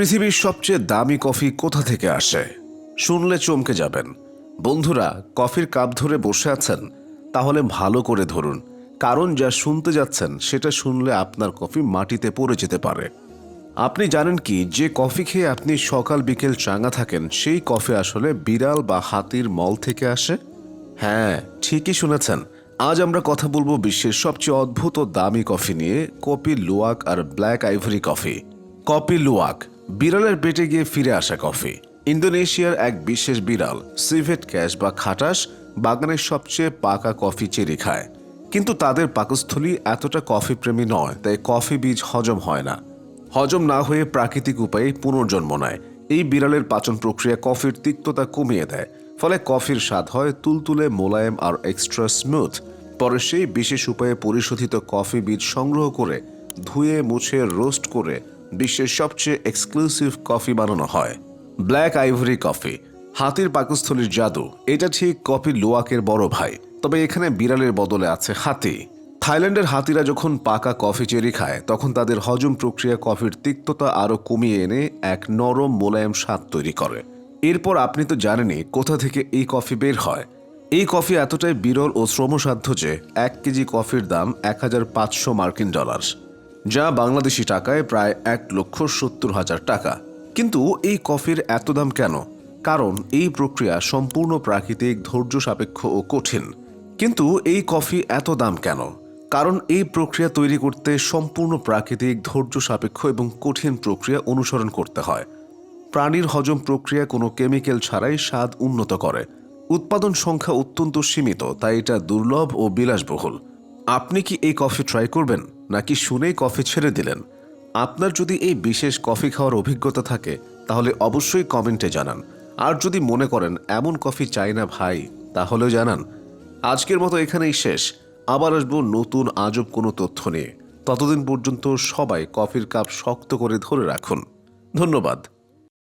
পৃথিবীর সবচেয়ে দামি কফি কোথা থেকে আসে? শুনলে চমকে যাবেন। বন্ধুরা, কফির কাপ ধরে বসে আছেন, তাহলে ভালো করে ধরুন। কারণ যা শুনতে যাচ্ছেন, সেটা শুনলে আপনার কফি মাটিতে পড়ে যেতে পারে। আপনি জানেন কি, যে কফি খেয়ে আপনি সকাল বিকেল চাঙা থাকেন, সেই কফি আসলে বিড়াল বা হাতির মল থেকে আসে? হ্যাঁ ঠিকই শুনেছেন। আজ আমরা কথা বলব বিশ্বের সবচেয়ে অদ্ভুত ও দামি কফি নিয়ে, কপি লুয়াক আর black ivory coffee. Kopi Luwak. বিড়ালের পেটে গিয়ে ফিরে আসা কফি। ইন্দোনেশিয়ার এক বিশেষ বিড়াল, সিভেট ক্যাশ বা খাটাস বাগানের সবচেয়ে পাকা কফি চেরি খায়। কিন্তু তাদের পাকস্থলী এতটা কফি প্রেমী নয়, তাই কফি বীজ হজম হয় না। হজম না হয়ে প্রাকৃতিক উপায়ে পুনর্জন্ম নেয়। এই বিড়ালের পাচন প্রক্রিয়া কফির তিক্ততা কমিয়ে দেয়, ফলে কফির স্বাদ হয় তুলতুলে, মোলায়েম আর এক্সট্রা স্মুথ। পরে সেই বিশেষ উপায়ে পরিশোধিত কফি বীজ সংগ্রহ করে ধুয়ে, মুছে, রোস্ট করে বিশ্বের সবচেয়ে এক্সক্লুসিভ কফি বানানো হয়। ব্ল্যাক আইভরি কফি হাতির পাকস্থলীর জাদু। এটা ঠিক কফি লোয়াকের বড় ভাই, তবে এখানে বিড়ালের বদলে আছে হাতি। থাইল্যান্ডের হাতিরা যখন পাকা কফি চেরি খায়, তখন তাদের হজম প্রক্রিয়া কফির তিক্ততা আরও কমিয়ে এনে এক নরম মোলায়েম স্বাদ তৈরি করে। এরপর আপনি তো জানেনই কোথা থেকে এই কফি বের হয়। এই কফি এতটাই বিরল ও শ্রমসাধ্য যে এক কেজি কফির দাম এক হাজার পাঁচশো মার্কিন ডলার যা বাংলাদেশি টাকায় প্রায় এক লক্ষ সত্তর হাজার টাকা। কিন্তু এই কফির এত দাম কেন? কারণ এই প্রক্রিয়া সম্পূর্ণ প্রাকৃতিক ধৈর্য সাপেক্ষ ও কঠিন। কিন্তু এই কফি এত দাম কেন? কারণ এই প্রক্রিয়া তৈরি করতে সম্পূর্ণ প্রাকৃতিক ধৈর্য সাপেক্ষ এবং কঠিন প্রক্রিয়া অনুসরণ করতে হয়। প্রাণীর হজম প্রক্রিয়া কোনো কেমিক্যাল ছাড়াই স্বাদ উন্নত করে। উৎপাদন সংখ্যা অত্যন্ত সীমিত, তাই এটা দুর্লভ ও বিলাসবহুল। আপনি কি এই কফি ট্রাই করবেন? নাকি শুনেই কফি ছেড়ে দিলেন? আপনার যদি এই বিশেষ কফি খাওয়ার অভিজ্ঞতা থাকে, তাহলে অবশ্যই কমেন্টে জানান। আর যদি মনে করেন এমন কফি চাই না ভাই, তাহলেও জানান। আজকের মতো এখানেই শেষ। আবার আসব নতুন আজব কোনো তথ্য নিয়ে। ততদিন পর্যন্ত সবাই কফির কাপ শক্ত করে ধরে রাখুন। ধন্যবাদ।